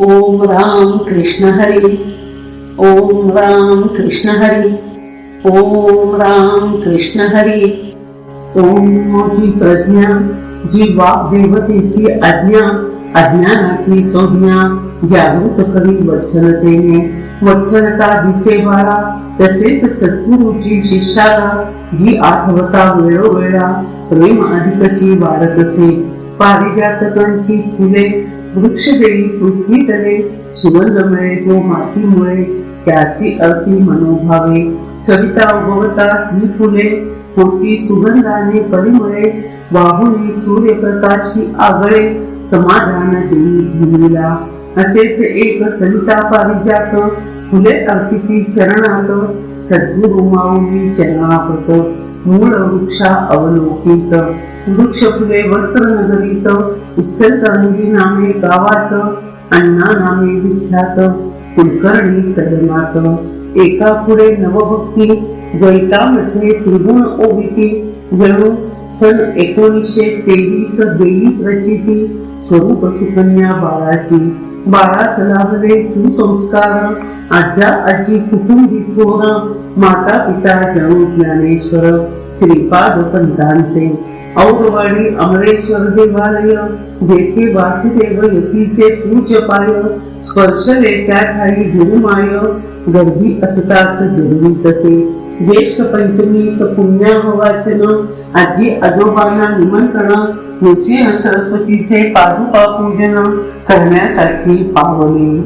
ओम राम कृष्ण हरी। ओम राम कृष्ण हरी। ओम राम कृष्ण हरी। ओमची प्रज्ञा, जी वाग्देवतेची आज्ञा, अज्ञानाची संज्ञा, जागृत करी वत्सलतेने. वत्सलता दिसेवारा तसेच सद्गुरूची शिष्याला, ही आठवता वेळोवेळा, प्रेम अधिकची वाढत असे पारिजातकांची फुले वृक्ष देई पृथ्वी तले सुगंध मिळे जो मातीमुळे त्याची अर्थी मनोभावे. सविता उगवता ही फुले होती सुगंधाने परिमळे वाहुनी सूर्यप्रकाशी आगळे समाधान देई भूमीला. असेच एक सविता पारिजात फुले अर्पिती चरणात सद्गुरु माऊली चरणापत मूळ वृक्षा अवलोकित. वृक्ष फुले वस्त्र नगरीत उच्चलतरंगी नामे गावात अण्णा नामे विख्यात. कुलकर्णी सदनात. एका पुढे नवभक्ती. द्वैतामध्ये त्रिगुण ओविती जणू सन एकोणीसशे तेवीस देवी प्रचिती स्वरूप सुकन्या बाळाची. बाळा लाभले सुसंस्कार आजा आजी कुटुंबी थोर माता पिता जणू ज्ञानेश्वर श्रीपाद पंतांचे औरवाडी अमरेश्वर देवालय जेथे वासुदेव यतीचे पूज्य पाय स्पर्शले त्या ठाई गुरुमाय गर्भी असताच जन्मी तसे. ज्येष्ठ पंचमी पुण्याह वाचन आजी आजोबांना निमंत्रण नृसिंह सरस्वतीचे पादुका पूजन करण्यासाठी पावले.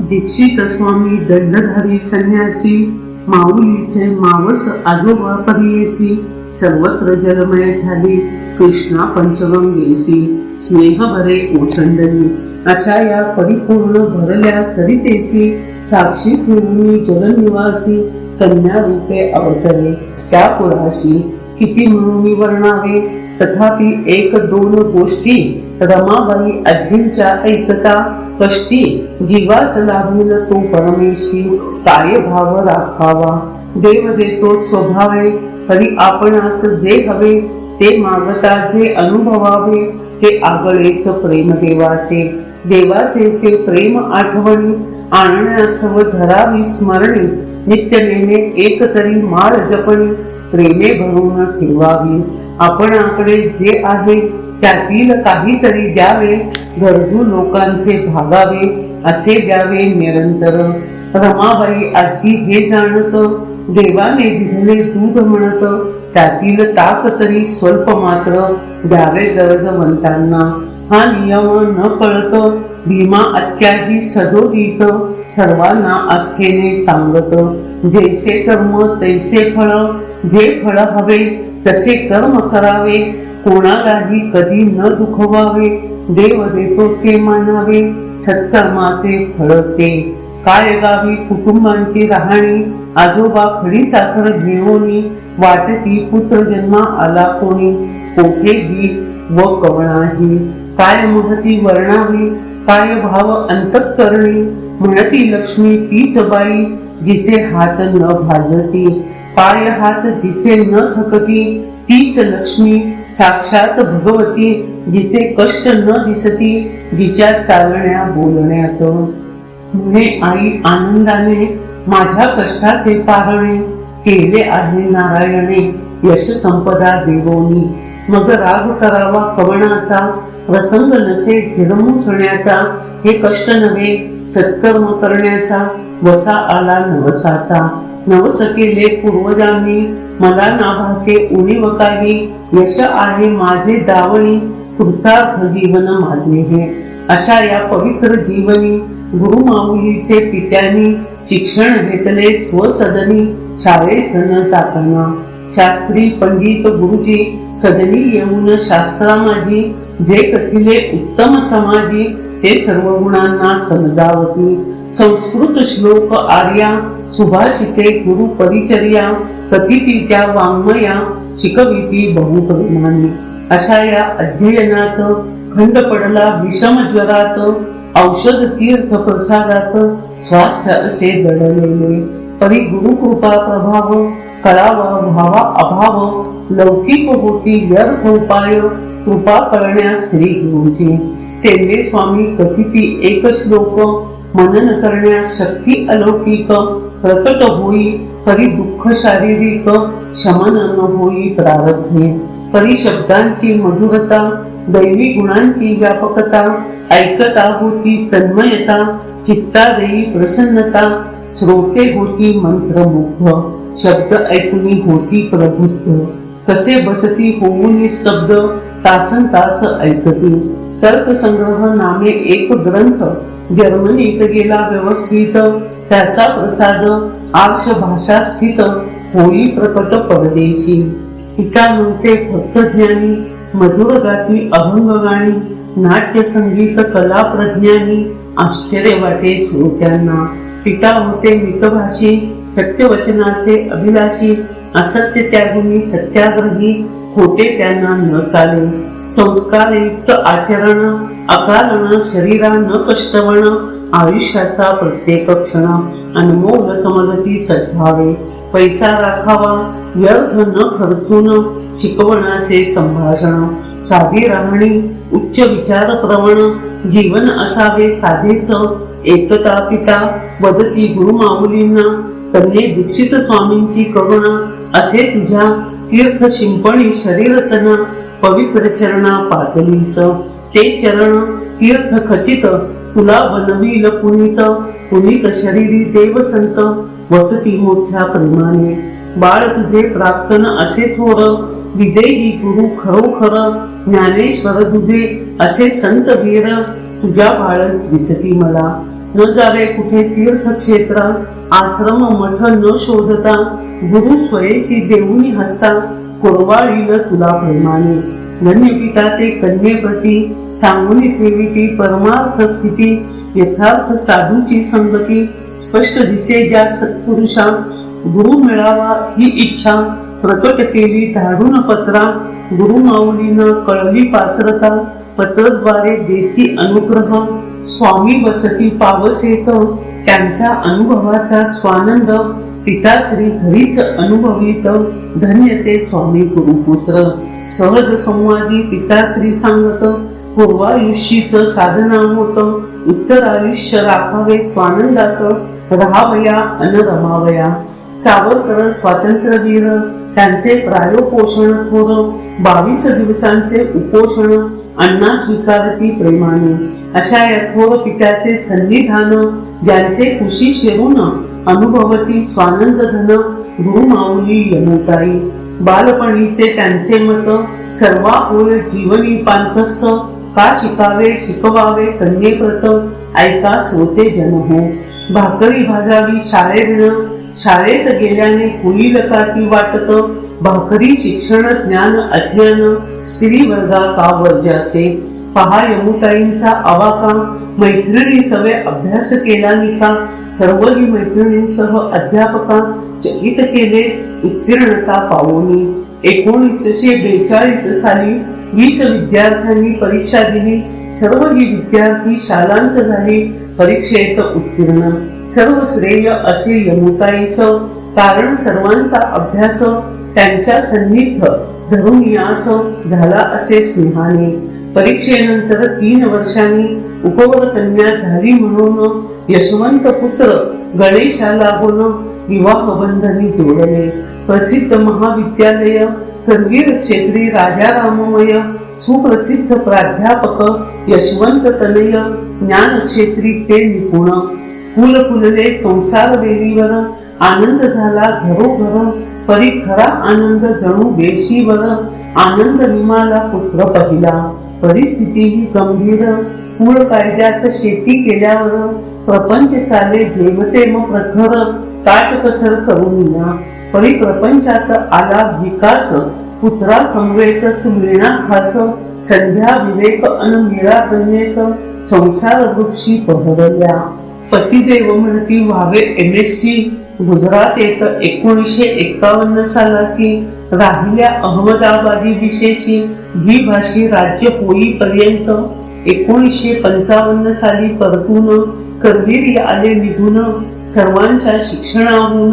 दीक्षित स्वामी दंडधारी संन्यासी माऊलीचे मावस आजोबा परियेसी सर्वत्र जलमय झाली कृष्णा पंचगंगेसी स्नेह भरे ओसंडली. अशा या परिपूर्ण भरल्या सरितेसी साक्षी पूर्णी जलनिवासी कन्या रूपे अवतरे. त्या कुळाशी किती म्हणून वर्णावे? तथापि एक दोन गोष्टी रमाबाई अज्जींच्या ऐकता. कष्टी जीवास लाभेल तो परमेशी काय भाव राखावा. देव देतो स्वभावे. हरी आपणास जे हवे ते मागता जे अनुभवावे ते आगळेच प्रेम देवाचे. देवाचे ते प्रेम आठवणी आणण्यासव धरावी स्मरणी. नित्यनेने एक तरी माळ जपणी प्रेमे भरून ठेवावी आपणाकडे जे आहे त्यातील काहीतरी द्यावे. गरजू लोकांचे भागावे असे द्यावे निरंतर. रमाबाई आजी हे जाणत देवाने दिलेले दूध म्हणत त्यातील ताक तरी स्वल्प मात्र द्यावे गरजवंतांना हा नियम न कळत भीमा अत्याही सदोदित सर्वांना आस्थेने सांगत जैसे कर्म तैसे फळ जे फळ हवे तसे कर्म करावे. कोणालाही कधी न दुखवावे. देव देतो ते मानावे. सत्कर्माचे फळ ते. काय गावी कुटुंबांची राहणी. आजोबा खडी साखर घेऊनी वाटती पुत्र जन्मा आला कोणी. कोठेही व कवणाही. काय महती वर्णावी. काय भाव अंतकरणी म्हणती लक्ष्मी तीच बाई जिचे हात न भाजती पाय हात जिचे न थकती तीच लक्ष्मी साक्षात भगवती जिचे कष्ट न दिसती जिच्या चालण्या बोलण्यात. म्हणे आई आनंदाने माझ्या कष्टाचे पाहणे केले आहे नारायणे यश संपदा देवोनी. मग राग करावा कवणाचा प्रसंग नसे सोण्याचा हे कष्ट नव्हे सत्कर्म करण्याचा वसा आला नवसाचा. नवस केले पूर्वजांनी मला नाभासे उणीव काही यश आहे माझे दावणी कृतार्थ जीवन माझे हे. अशा या पवित्र जीवनी गुरु माऊलीचे पित्यानी शिक्षण घेतले स्वसदनी शाळेसन जाताना. शास्त्री पंडित गुरुजी सदनी येऊन शास्त्रा माझी जे कथिले उत्तम समाजी ते सर्व गुणांना समजावती. संस्कृत श्लोक आर्या सुभाषिते गुरु परिचर्या कथिती त्या वाङ्मया शिकविती बहुपरिमाणी अशा या अध्ययनात खंड पडला विषम ज्वरात औषध तीर्थ प्रसादात स्वास्थ्य असे दडलेले. परी गुरुकृपा प्रभाव कळावा व्हावा अभाव लौकिक होती व्यर्थ उपाय कृपा करण्यास श्री गुरुजी. तेंडे स्वामी कथिती एक श्लोक मनन करण्यास शक्ती अलौकिक प्रकट होई परी दुःख शारीरिक शमन न होई प्रारब्धे. परी शब्दांची मधुरता दैवी गुणांची व्यापकता ऐकता होती तन्मयता चित्ता देई प्रसन्नता श्रोते होती मंत्रमुग्ध. शब्द ऐकूनी होती प्रभुत्व. कसे बसती होऊन शब्द तासन तास ऐकती. तर्कसंग्रह नामे एक ग्रंथ. जर्मनीत गेला व्यवस्थित. त्याचा प्रसाद आर्ष भाषा स्थित. होई प्रकट परदेशी. टीका नव्हते भक्त ज्ञानी मधुर गाती अभंग गाणी नाट्य संगीत कला प्रज्ञानी आश्चर्य वाटे श्रोत्यांना. टीका होते मितभाषी. सत्यवचनाचे अभिलाषी असत्य त्यागुनी सत्याग्रही खोटे त्यांना न चाले. संस्कारयुक्त आचरण अकारण शरीरा न कष्टवण आयुष्याचा प्रत्येक क्षण अनमोल समजती सद्भावे. पैसा राखावा व्यर्थ न खर्चून शिकवणाचे संभाषण. साधी राहणी उच्च विचार प्रवण जीवन असावे साधेच. एकता पिता वदती गुरुमाऊलींना कन्ये दीक्षित स्वामींची करुणा असे तुझ्या तीर्थ शिंपणी शरीरतना पवित्र चरणा पातलीस. ते चरण तीर्थ खचित तुला बनवील पुनीत. पुनीत शरीरी देव संत वसती मोठ्या प्रेमाने. बाळ तुझे प्राप्तन असे थोर विदेही गुरु खरोखर. ज्ञानेश्वर तुझे असे संत वीर तुझ्या बाळ दिसती मला. न जावे कुठे तीर्थक्षेत्र आश्रम मठ न शोधता गुरु स्वयेची देऊनी हसता कोरवाळील तुला प्रेमाने. धन्य पिता ते कन्येप्रती सांगून ठेवी ती परमार्थ स्थिती यथार्थ साधूची संगती स्पष्ट दिसे ज्या सत्पुरुषा गुरु मिळावा ही इच्छा प्रकट केली धाडून पत्रा गुरु माऊलीनं कळली पात्रता पत्रद्वारे देती अनुग्रह स्वामी वसती पावसेत त्यांचा अनुभवाचा स्वानंद पिताश्री घरीच अनुभवित. धन्य ते स्वामी गुरुपुत्र. सहज संवादी पिताश्री सांगत पूर्वायुष्यीच साधना होत. उत्तर आयुष्य राखावे स्वानंदात. राहावया अन रमावया सावरकर स्वातंत्र्यवीर त्यांचे प्रायोपोषण थोर बावीस दिवसांचे उपोषण. अण्णा स्वीकारती प्रेमाने. अशा या थोर पित्याचे सन्निधान ज्यांचे खुशी शिरून अनुभवती स्वानंद धन गुरुमाऊली यमुताई बालपणीचे त्यांचे मत सर्वा होय जीवनी पांथस्थ का शिकावे शिकवावे कन्येप्रत ऐका सोते जन हो भाकरी भाजावी शाळेत शाळेत गेल्याने होईल का ती वाटत भाकरी शिक्षण ज्ञान अज्ञान स्त्री वर्गा का वर्जाचे पहा यमुताईंचा आवाका मैत्रिणी सवे अभ्यास केला निका सर्वही मैत्रिणींसह अध्यापका चकित केले उत्तीर्णता पावोनी एकोणीसशे बेचाळीस साली वीस विद्यार्थ्यांनी परीक्षा दिली. सर्व ही विद्यार्थी शालांत झाली. परीक्षेत उत्तीर्ण. सर्व श्रेय असे यमुताईच कारण सर्वांचा अभ्यास त्यांच्या सन्निध धरून यास झाला असे स्नेहाने. परीक्षेनंतर तीन वर्षांनी उपवर कन्या झाली म्हणून यशवंत पुत्र गणेशाला होऊन विवाह बंधनी जोडले. प्रसिद्ध महाविद्यालय करवीर क्षेत्री राजा राममय सुप्रसिद्ध प्राध्यापक यशवंत तनय ज्ञान क्षेत्री ते निपुण. फुल फुलले संसार वेलीवर आनंद झाला घरोघर. परी खरा आनंद जणू बेशीवर आनंद विमाला पुत्र पहिला. परिस्थिती ही गंभीर. मूळ कायद्यात शेती केल्यावर. प्रपंच चाले जेवते मग प्रखर. काटकसर करून या परी प्रपंचात आला विकास. पुत्रा समवेतच मिळणा खास. संध्या विवेक अन मिळा कन्येस. संसार वृक्षी पहरल्या. पतिदेव म्हणती व्हावे एम एस सी. गुजरात येत एकोणीसशे एकावन्न सालासी राहिल्या अहमदाबादी विशेषी द्विभाषी राज्य होईपर्यंत एकोणीसशे पंचावन्न साली परतून करवीर आले निघून सर्वांच्या शिक्षणाहून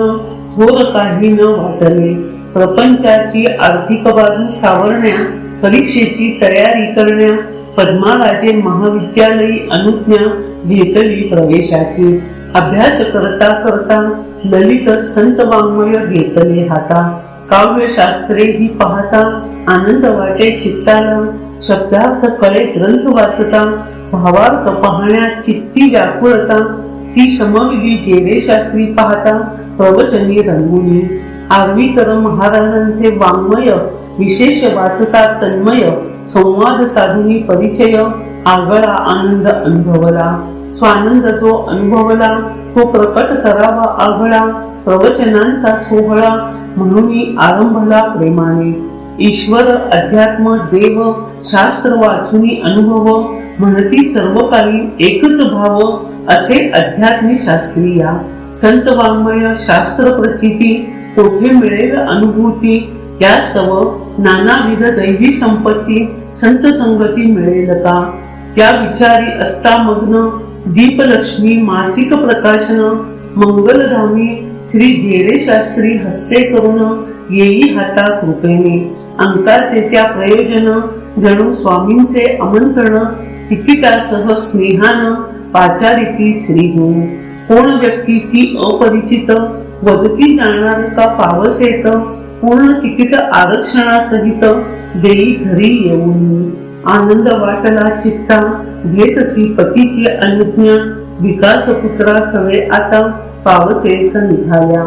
थोर काही न वाटले. प्रपंचाची आर्थिक बाजू सावरण्या परीक्षेची तयारी करण्या पद्माराजे महाविद्यालयी अनुज्ञा घेतली प्रवेशाची. अभ्यास करता करता ललित संत वाङ्मय घेतले हाता. काव्यशास्त्रे ही पाहता आनंद वाटे चित्ताला. शब्दार्थ कळे ग्रंथ वाचता भावार्थ पाहण्यात चित्ती व्याकुळता. ती समविधी जेरे शास्त्री पाहता प्रवचनी रंगुनी. आर्वीकर महाराजांचे वाङ्मय विशेष वाचता तन्मय संवाद साधुनी परिचय आगळा आनंद अनुभवला. स्वानंद जो अनुभवला तो प्रकट करावा आघळा प्रवचनांचा सोहळा म्हणून आरंभला प्रेमाने. ईश्वर अध्यात्म देव शास्त्र वाचून अनुभव म्हणती सर्व काही एकच भाव असे अध्यात्मी शास्त्रीया. संत वाङ्मय शास्त्र प्रचिती कोठे मिळेल अनुभूती या सव नानाविध दैवी संपत्ती संत संगती मिळेल का त्या विचारी असता मग्न दीपलक्ष्मी मासिक प्रकाशन मंगलधामी श्री जेरे शास्त्री हस्ते करून येई हाता कृपेने. अंकाचे त्या प्रयोजन जणू स्वामींचे आमंत्रण तिकिटासह स्नेहान पाचारिती श्री होऊन कोण व्यक्ती ती अपरिचित वदती जाणार का पावस येत पूर्ण तिकीट आरक्षणासहित देई घरी येऊन. आनंद वाटला चित्ता घेतसी पतीची अनुज्ञा. विकास पुत्रा सवे आता पावसेस निघाल्या.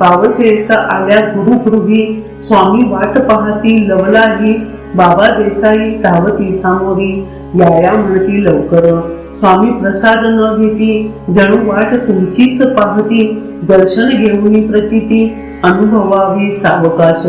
पावसेस आल्या गुरुगृही स्वामी वाट पाहती लवलाही बाबा देसाई धावती सामोरी. याया म्हणती लवकर. स्वामी प्रसाद न घेती जणू वाट तुमचीच पाहती. दर्शन घेऊन प्रचिती अनुभवावी सावकाश.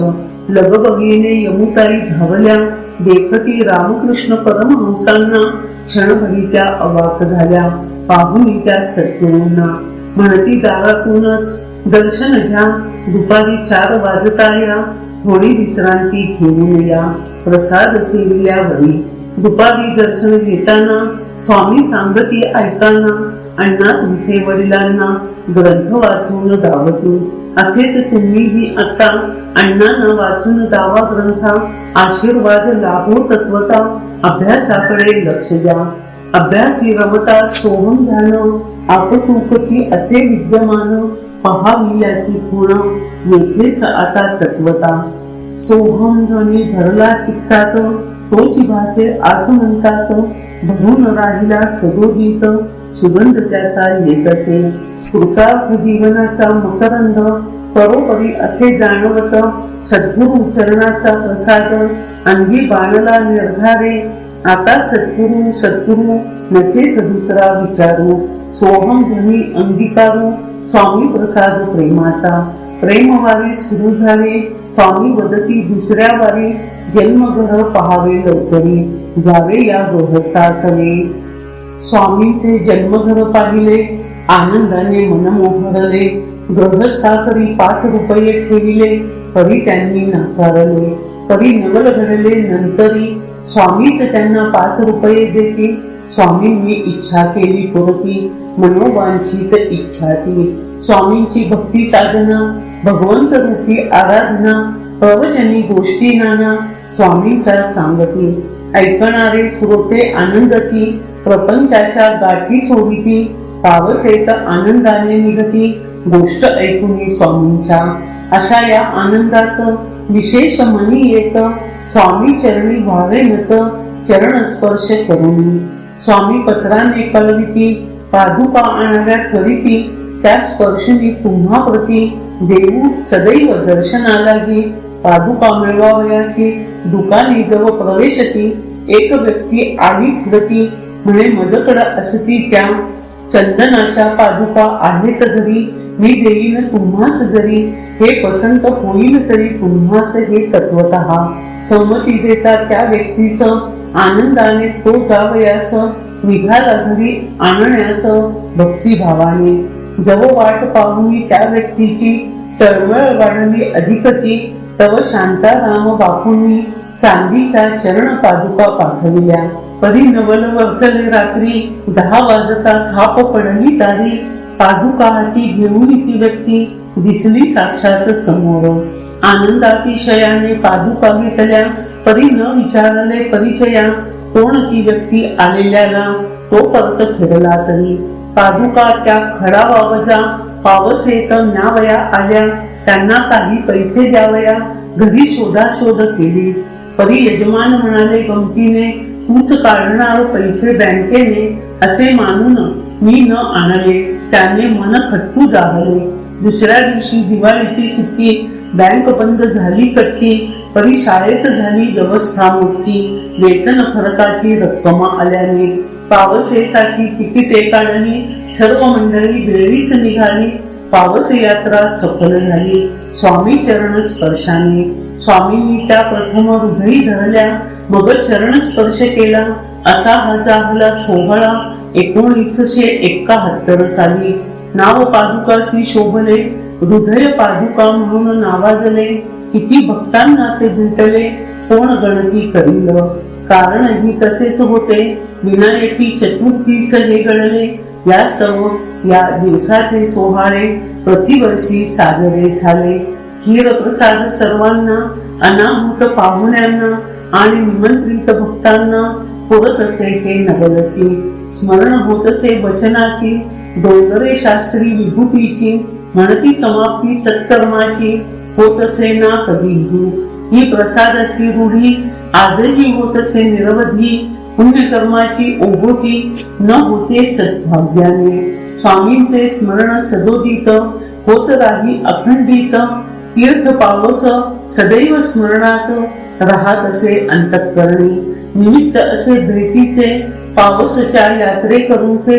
लगबगीने यमुताई धावल्या. देखती रामकृष्ण परमहंसांना क्षणभरी त्या अवाक झाल्या. पाहुनी त्या सद्गुरूंना म्हणती दारातूनच दर्शन घ्या. दुपारी चार वाजता या. थोडी विश्रांती घेऊन या. प्रसाद सेविल्यावरी दुपारी दर्शन घेताना स्वामी सांगती ऐकाना अण्णा तुमचे वडिलांना ग्रंथ वाचून दावतू असेच तुम्हीही आता अण्णांना वाचून दावा ग्रंथा आशीर्वाद लाभो तत्वता अभ्यासाकडे लक्ष द्या. अभ्यासी रमता सोहम ध्यान आपसुखती असे विद्यमान पहावी याची पूर्ण येथेच आता तत्वता. सोहम ध्वनी धरला चित्तात तोच भासे आस म्हणतात धरून राहिला सदोदित सुगंध त्याचा येत असे. कृतार्थ जीवनाचा मकरंद परोपरी असे जाणवत. सद्गुरु चरणाचा प्रसाद अंगी बाणला निर्धारे. आता सद्गुरु सद्गुरु नसेच दुसरा विचारू. सोहम ध्वनी अंगीकारू. स्वामी प्रसाद प्रेमाचा. प्रेमवारी सुरू झाले. स्वामी वदती दुसऱ्या वारी. जन्मघर पहावे लवकरी. जावे या गृहस्थासने. स्वामीचे जन्मघर पाहिले आनंदाने मन मोहरले गृहस्थाकरी पाच रुपये ठेविले तरी त्यांनी नाकारले तरी नवल घडले नंतरी स्वामीच त्यांना पाच रुपये देते स्वामींनी इच्छा केली पुरती मनोवांछित इच्छा ती. स्वामींची भक्ती साधना भगवंत रूपी आराधना प्रवचनी गोष्टी नाना स्वामींच्या सांगती. ऐकणारे श्रोते आनंदती प्रपंचाच्या गाठी सोडिती पावसेत आनंदाने निघती गोष्ट ऐकून स्वामींच्या. अशा या आनंदात विशेष मनी येत स्वामी चरणी व्हावे नत चरण स्पर्श करून. स्वामी पत्राने कळविती पादुका आणाव्या करीती त्या स्पर्शनी तुम्हा प्रती देऊ सदैव दर्शनालागी. पादुका मिळवावयासी दुकानी जव प्रवेशती एक व्यक्ती आली फिरती म्हणे मजकड असती त्या चंदनाच्या पादुका आहेत घरी. मी देईन तुम्हास जरी. हे पसंत होईल तरी तुम्हास हे तत्वत. संमती देता त्या व्यक्तीस. आनंदाने तो जावयास. निघाला घरी आणण्यास भक्तिभावाने. जव वाट पाहून त्या व्यक्तीची तळमळ वाढली अधिकची. तव शांताराम बापूंनी चांदीच्या चरण पादुका पाठविल्या. परी नवल वर्तले रात्री दहा वाजता खाप पडली तारी. पादुका हाती घेऊन ती व्यक्ती दिसली साक्षात समोर. आनंदातिशयाने पादुका घेतल्या. परी न विचारले परिचया. कोण ती व्यक्ती आलेल्याला? तो परत फिरला तरी. पादुका त्या खडा वावजा पावस येत न्यावया आल्या. त्यांना काही पैसे द्यावया. घरी शोधाशोध केली. परी यजमान म्हणाले गमतीने तूच काढणार पैसे बँकेने असे मानून मी न आणले त्याने मन खट्टू जागले. दुसऱ्या दिवशी दिवाळीची सुट्टी बँक बंद झाली कट्टी परी शाळेत झाली व्यवस्था मोठी. वेतन फरकाची रक्कम आल्याने पावसेसाठी तिकिटे काढली सर्व मंडळी वेळीच निघाली. पावस यात्रा सफल झाली. स्वामी चरण स्पर्शाने स्वामींनी त्या प्रथम हृदयी धरल्या. मग चरण स्पर्श केला. असा हा जागला सोहळा एकोणीसशे एकाहत्तर साली. नाव पादुकासी शोभले हृदय पादुका म्हणून नावाजले. किती भक्तांना ते भेटले कोण गणती करील? कारण ही तसेच होते. विनायकी चतुर्थीस हे गणले. या सर्व या दिवसाचे सोहळे प्रतिवर्षी साजरे झाले. खीर प्रसाद सर्वांना अनाहूत पाहुण्यांना आणि निमंत्रित भक्तांना पुरत असे हे नगरचे स्मरण होत असे वचनाची डोंगरे शास्त्री विभूतीची म्हणती समाप्ती सत्कर्माची होत असे ना कधी ही प्रसादाची रूढी आजही होत असे निरवधी पुण्यकर्माची ओघोटी न होते सद्भाग्याने. स्वामींचे स्मरण सदोदित होत राही अखंडित तीर्थ पावस सदैव स्मरणात राहत असे अंतकरणी निमित्त असे भेटीचे पावसच्या यात्रे यात्रेकरूचे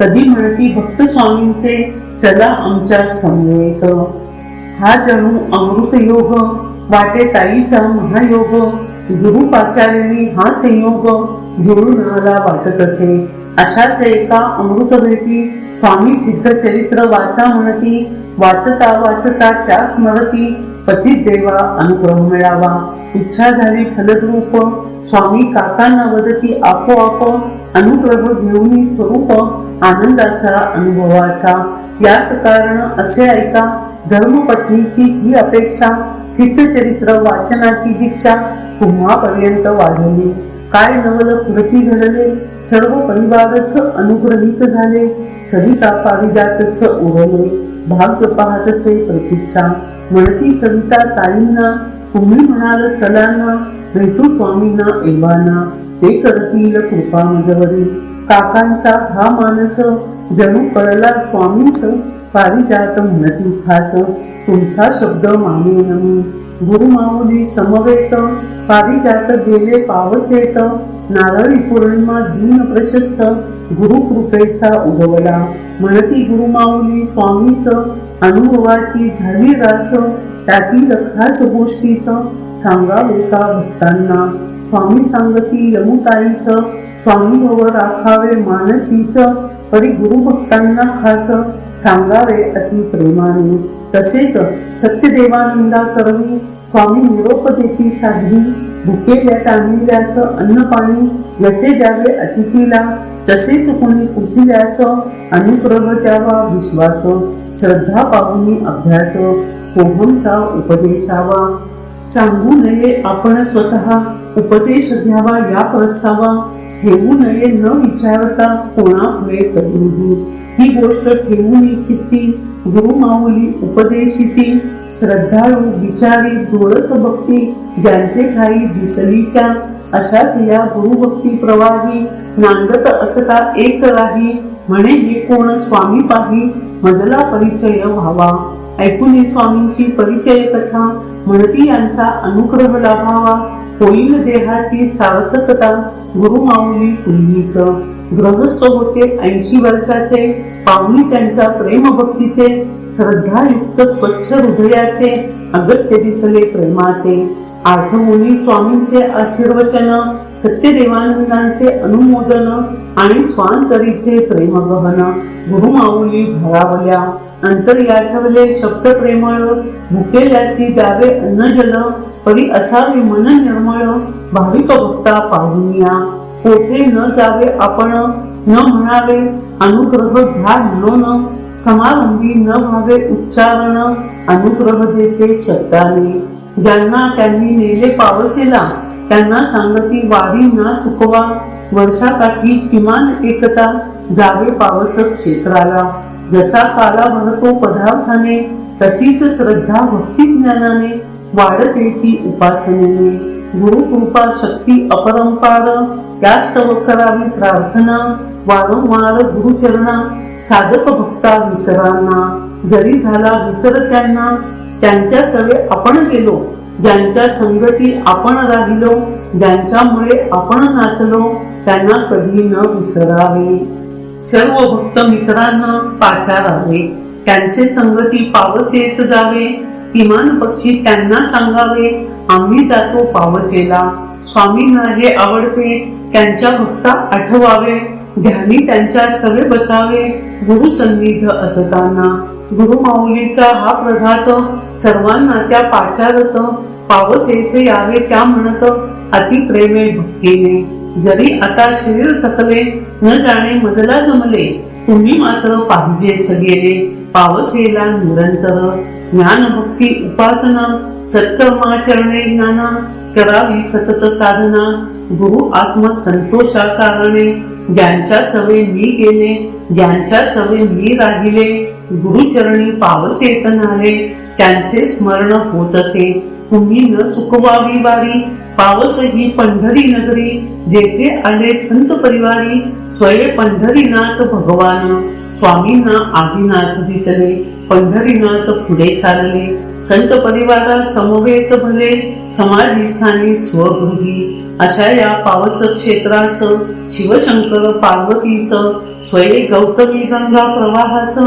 कधी म्हणती भक्त स्वामींचे चला आमच्या समवेत. हा जणू अमृत योग वाटे ताईचा महायोग गुरु पाचार्यांनी हा संयोग जुळून आला वाटत असे. अशाच एका अमृत भेटी स्वामी सिद्ध चरित्र वाचा म्हणती वाचता वाचता त्या स्मरती पती देवा अनुग्रह मिळावा. इच्छा झाली फलद्रूप. स्वामी काकांना वदती आपोआप अनुग्रह घेऊन स्वरूप आनंदाचा अनुभवाचा. याच कारण असे ऐका धर्मपत्नीची ही अपेक्षा सिद्धचरित्र वाचनाची दीक्षा तुम्हापर्यंत वाढवली काय नवल कृती घडले? सर्व परिवारच अनुग्रहित झाले. सविता पारिजातच उरले. भाग्य पाहतसे प्रतीक्षा म्हणती सविता ताईंना तुम्ही म्हणाल चला ना भेटू स्वामींना एव्हाना. ते करतील कृपा मजवरी काकांचा हा मानस जणू कळला स्वामींच पारिजात म्हणती खास तुमचा शब्द मानेन मी. गुरुमाऊली समवेत पारिजात गेले पावसेत. नारळी पौर्णिमा दिन प्रशस्त गुरु कृपेचा उगवला. म्हणती गुरुमाऊली स्वामीस अनुभवाची झाली रास त्यातील खास गोष्टीस सांगावे का भक्तांना. स्वामी सांगती यमुताईस स्वामी भव राखावे मानसीच परी गुरुभक्तांना खास सांगावे अति प्रेमाने. तसेच सत्यदेवानंदा करवी स्वामी निरोप देती साधी. भुकेल्या तांदल्यास अन्न पाणी जसे द्यावे अतिथीला तसेच कुणी कुसिल्यास अनुग्रह द्यावा विश्वास श्रद्धा पाहुनी अभ्यास सोहमचा उपदेशावा सांगू नये आपण स्वतः उपदेश द्यावा या प्रस्तावा. ठेवू नये न विचारता कोणापुढे कधीही ही गोष्ट ठेवून चित्ती गुरुमाऊली उपदेशिती श्रद्धाळू विचारी डोळस भक्ती ज्यांचे काही दिसली त्या अशाच या गुरुभक्ती प्रवाही नांदत असता एक राही म्हणे हे कोण स्वामी पाही मजला परिचय व्हावा. ऐकून स्वामींची परिचय कथा म्हणती यांचा अनुग्रह लाभावा. होईल देहाची सार्थकता गुरुमाऊली तुम्हीच गृहस्थ होते ऐंशी वर्षाचे पाहुणी त्यांच्या प्रेमभक्तीचे श्रद्धायुक्त स्वच्छ हृदयाचे अगत्य दिसले प्रेमाचे. आठवणी स्वामींचे आशीर्वचन सत्यदेवानंदांचे अनुमोदन आणि स्वांतरीचे प्रेमगहन गुरुमाऊली भरावल्या अंतरी आठवले शब्द प्रेमळ भुकेल्यासी द्यावे अन्नजल परी असावे मन निर्मळ भाविक भक्ता पाहुनिया. कोठे न जावे आपण न म्हणावे अनुग्रह घ्या न समारंभी न व्हावे उच्चारण अनुग्रह देते शब्दाने. ज्यांना त्यांनी नेले पावसेला त्यांना सांगती वारी ना चुकवा वर्षाकाठी किमान एकता जावे पावस क्षेत्राला. जसा काला भरतो पदार्थाने तशीच श्रद्धा भक्ती ज्ञानाने वाढते ती उपासनेने. गुरु कृपा शक्ती अपरंपार त्याच करावी प्रार्थना वारंवार गुरुचरणा साधक भक्ता विसरांना जरी झाला विसर त्यांना त्यांच्या सवे आपण गेलो ज्यांच्या संगती आपण राहिलो ज्यांच्यामुळे आपण नाचलो त्यांना कधी न विसरावे. सर्व भक्त मित्रांना पाचारावे त्यांचे संगती पावसेस जावे. किमान पक्षी त्यांना सांगावे. आम्ही जातो पावसेला. स्वामींना हे आवडते त्यांच्या भक्ता आठवावे ध्यानी त्यांच्या सवे बसावे. गुरु सन्निध असताना गुरु माऊलीचा हा प्रघात सर्वांना त्या पाचारत पावसेस यावे त्या म्हणत अति प्रेमे भक्तीने. जरी आता शरीर थकले न जाणे मदला जमले तुम्ही मात्र पाहिजेच गेले पावसेला निरंतर. ज्ञान भक्ती उपासना सत्कर्माचरणे ज्ञाना करावी सतत साधना. गुरु आत्म संतोषा कारणे. ज्यांच्या सवय मी गेले ज्यांच्या सवय मी राहिले गुरुचरणी पावसे नाले त्यांचे स्मरण होत असे. तुम्ही न चुकवावी वारी पावस ही पंढरी नगरी. जेथे आले संत परिवारी स्वये पंढरीनाथ भगवान. स्वामींना आदिनाथ दिसले पंढरीनाथ पुढे चालले. संत परिवारा समवेत भले समाधी स्थानी स्वगृही. अशा या पावस क्षेत्रास शिवशंकर पार्वतीस स्वये गौतमी गंगा प्रवाहास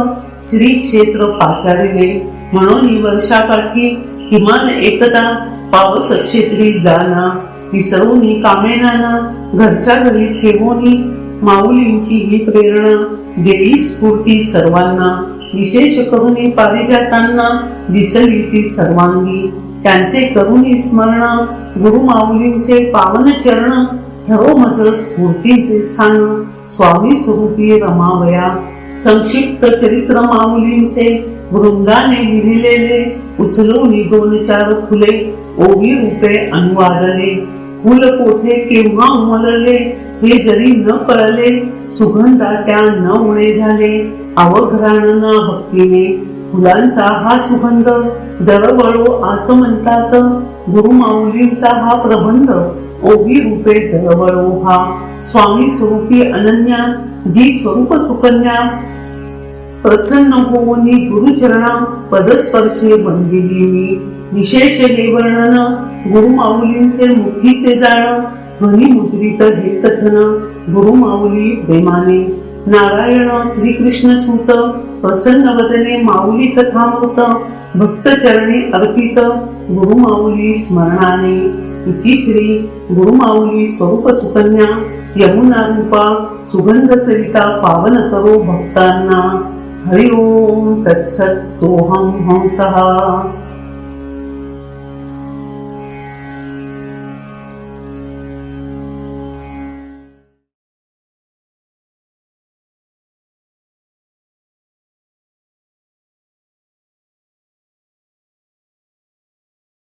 श्री क्षेत्र पाचारिले. म्हणून वर्षाकाठी किमान एकदा पावस क्षेत्री जाना. विसरून कामेनाना घरच्या घरी ठेवून माऊलींची ही प्रेरणा. देवी स्फूर्ती सर्वांना. विशेष करुणी पारिजातांना दिसली ती सर्वांगी. त्यांचे करुणी स्मरण गुरु माऊलींचे पावन चरण ठरो मज स्फूर्तीचे स्थान स्वामी स्वरूपी रमावया. संक्षिप्त चरित्र माऊलींचे वृंदाने लिहिलेले उचलून दोन चार फुले ओवी रूपे अनुवादले. फुल कोठे केव्हा उमलले हे जरी न कळले सुगंधा त्या न उणे झाले. अवघराणना भक्तीने फुलांचा हा सुगंध दरवळो आस म्हणतात. गुरु माऊलींचा हा प्रबंध ओवी रूपे दरवळो हा. स्वामी स्वरूपी अनन्या जी स्वरूप सुकन्या. प्रसन्न होऊनी गुरुचरणा पदस्पर्शी बनलेली मी विशेष हे वर्णन गुरु माऊलींचे मुठीचे जाण. ध्वनी मुद्रित हे कथन गुरु माऊली प्रेमाने. नारायण श्रीकृष्ण सूत प्रसन्न वदने माऊली कथामृत भक्तचरणे अर्पित गुरु माऊली स्मरणाने. इति श्री गुरु माऊली स्वरूप सुकन्या यमुना रूपा सुगंध सरिता पावन करो भक्तांना. हरि ओम तत्सत् सोहम हंसः.